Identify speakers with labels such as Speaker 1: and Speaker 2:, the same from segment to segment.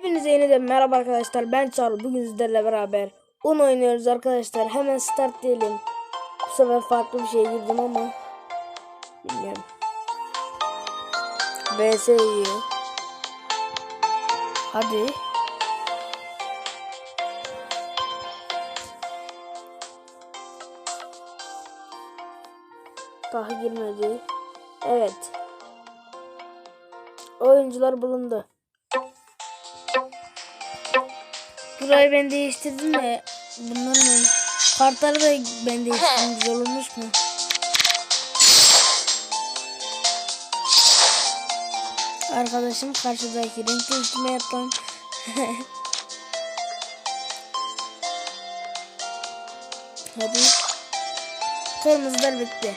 Speaker 1: Hepinize yeniden merhaba arkadaşlar. Ben Çağrı. Bugün sizlerle beraber un oynuyoruz arkadaşlar. Hemen start diyelim. Bu sefer farklı bir şeye girdim ama bilmiyorum. VS iyi. Hadi. Daha girmedi. Evet. Oyuncular bulundu. Burayı ben değiştirdim de bunların kartları da ben değiştirdim. Güzel olmuş mu? Arkadaşım karşıdaki renk değiştirme yap lan. Hadi. Kırmızılar bitti.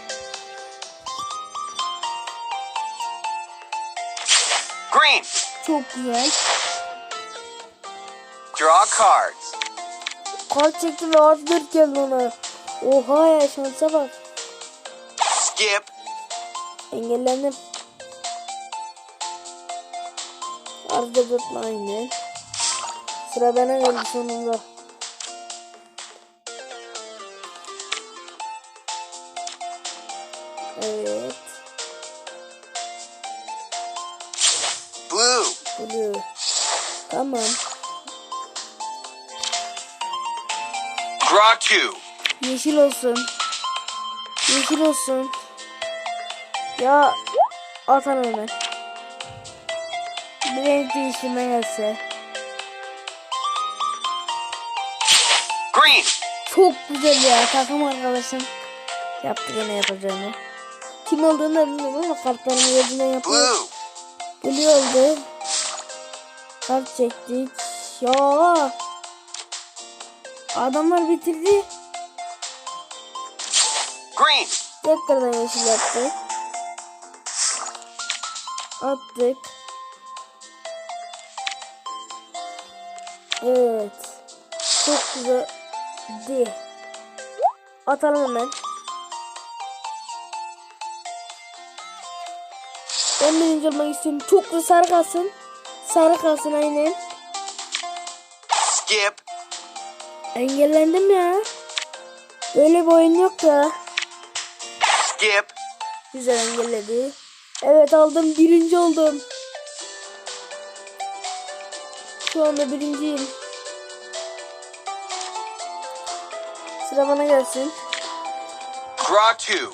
Speaker 2: Green.
Speaker 1: Çok güzel.
Speaker 2: Draw cards.
Speaker 1: Kart çekti ve artı 4 geldi ona. Oha ya şansa bak.
Speaker 2: Skip.
Speaker 1: Engellendim. Artı 4 aynı. Sıra bana geldi sonunda. Evet.
Speaker 2: Blue.
Speaker 1: Blue. Tamam.
Speaker 2: Draw two.
Speaker 1: Yeşil olsun. Yeşil olsun. Ya atalım hemen. Bir renk değiştirme gelse.
Speaker 2: Green.
Speaker 1: Çok güzel ya takım arkadaşım. Yaptı gene yapacağını. Kim olduğunu da bilmiyorum ama kartlarını gözünden yapıyor.
Speaker 2: Blue.
Speaker 1: Blue oldu. Kart çektik. Ya. Adamlar bitirdi.
Speaker 2: Green.
Speaker 1: Tekrardan yeşil yaptık. Attık. Evet. Çok güzel. Di. Atalım hemen. Ben birinci olmak istiyorum. Çok da sarı kalsın. Sarı kalsın aynen.
Speaker 2: Skip.
Speaker 1: Engellendim ya. Böyle bir oyun yok ya.
Speaker 2: Skip.
Speaker 1: Güzel engelledi. Evet aldım. Birinci oldum. Şu anda birinciyim. Sıra bana gelsin.
Speaker 2: Draw two.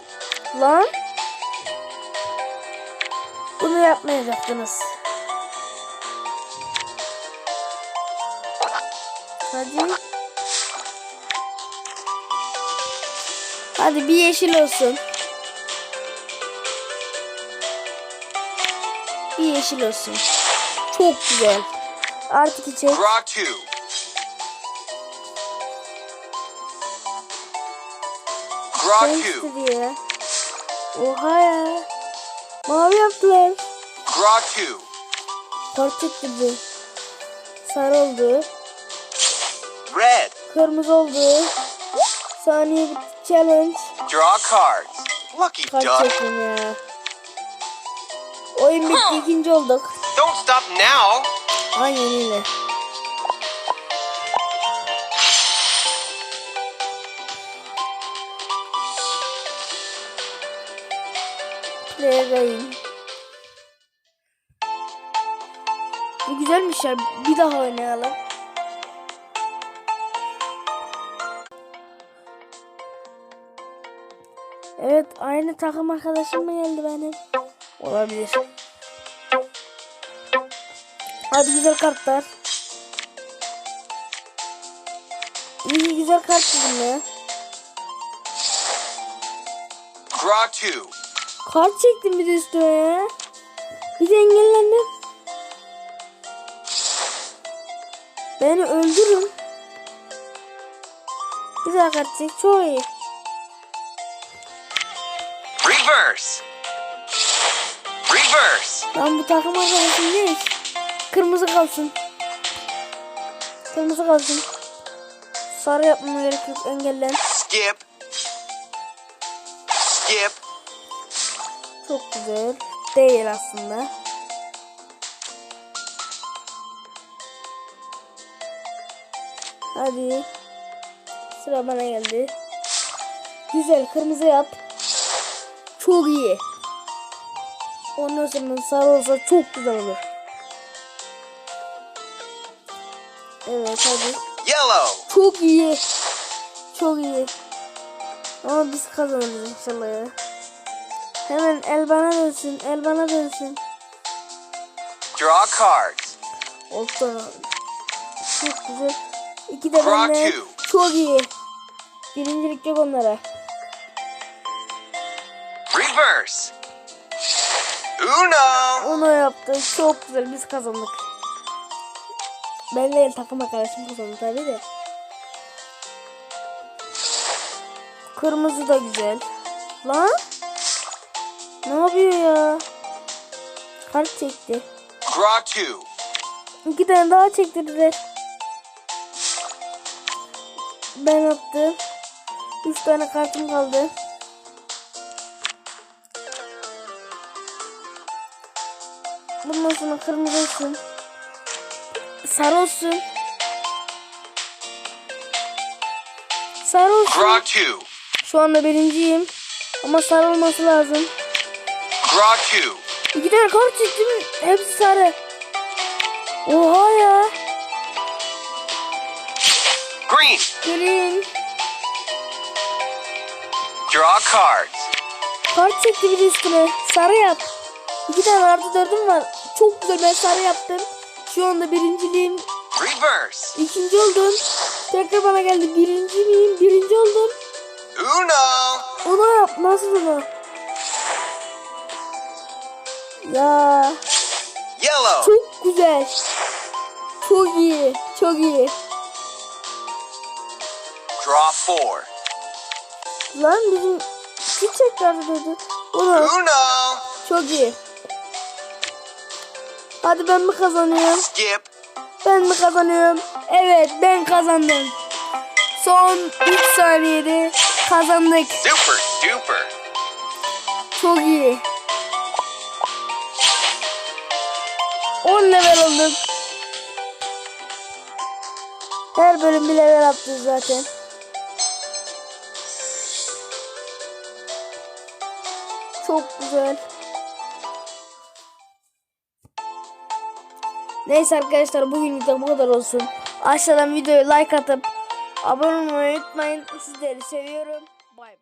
Speaker 1: Lan. Bunu yapmayacaktınız. Hadi. Hadi bir yeşil olsun. Bir yeşil olsun. Çok güzel. Artık
Speaker 2: two.
Speaker 1: istedi ya. Oha ya. Mavi yaptılar.
Speaker 2: Draw.
Speaker 1: Kart çektirdi. Sarı oldu.
Speaker 2: Red.
Speaker 1: Kırmızı oldu. Saniye bitti. Challenge.
Speaker 2: Draw cards. Lucky
Speaker 1: Kart
Speaker 2: duck.
Speaker 1: çektim ya. Oyun bitti. ikinci olduk.
Speaker 2: Don't stop now.
Speaker 1: Aynen öyle. Player'dayım. Bu güzelmiş ya. Bir daha oynayalım. Evet aynı takım arkadaşım mı geldi benim? Olabilir. Hadi güzel kartlar. İyi güzel kart dedim ya.
Speaker 2: Draw two.
Speaker 1: Kart çektim bir de üstüne ya. Bir de engellendim. Beni öldürün. Güzel kart çek. Çok iyi.
Speaker 2: Reverse. Reverse.
Speaker 1: Ben bu takım arkadaşım değil. Kırmızı kalsın. Kırmızı kalsın. Sarı yapmama gerek yok. Engellen.
Speaker 2: Skip. Skip.
Speaker 1: Çok güzel. Değil aslında. Hadi. Sıra bana geldi. Güzel kırmızı yap. Çok iyi. Ondan sonra sarı olsa çok güzel olur. Evet hadi.
Speaker 2: Yellow.
Speaker 1: Çok iyi. Çok iyi. Ama biz kazanırız inşallah ya. Hemen el bana dönsün. El bana dönsün.
Speaker 2: Draw cards.
Speaker 1: Olsun. Çok güzel. İki de bende. Çok iyi. Birincilik yok onlara.
Speaker 2: Reverse. Uno.
Speaker 1: Onu yaptı. Çok güzel. Biz kazandık. Ben değil takım arkadaşım kazandı tabii de. Kırmızı da güzel. Lan? Ne yapıyor ya? Kart çekti.
Speaker 2: Draw two.
Speaker 1: İki tane daha çektirdiler. Ben attım. Üç tane kartım kaldı. Bundan sonra kırmızı olsun. Sarı olsun. Sarı olsun. Şu anda birinciyim. Ama sarı olması lazım. İki tane kart çektim. Hepsi sarı. Oha ya.
Speaker 2: Green.
Speaker 1: Gelin.
Speaker 2: Draw cards.
Speaker 1: Kart çekti bir üstüne. Sarı yap. İki tane artı dördüm var. Çok güzel ben sarı yaptım. Şu anda birinciliğim.
Speaker 2: Reverse.
Speaker 1: İkinci oldum. Tekrar bana geldi. Birinci miyim? Birinci oldum.
Speaker 2: Uno.
Speaker 1: Onu yap. Nasıl onu? Ya.
Speaker 2: Yellow.
Speaker 1: Çok güzel. Çok iyi. Çok iyi.
Speaker 2: Draw four.
Speaker 1: Lan bizim hiç tekrar dedi. Onu
Speaker 2: Uno.
Speaker 1: çok iyi. Hadi ben mi kazanıyorum?
Speaker 2: Skip.
Speaker 1: Ben mi kazanıyorum? Evet ben kazandım. Son 3 saniyede kazandık.
Speaker 2: Super duper.
Speaker 1: Çok iyi. 10 level olduk. Her bölüm bir level attık zaten. Çok güzel. Neyse arkadaşlar bugünlük de bu kadar olsun. Aşağıdan videoyu like atıp abone olmayı unutmayın. Sizleri seviyorum. Bay bay.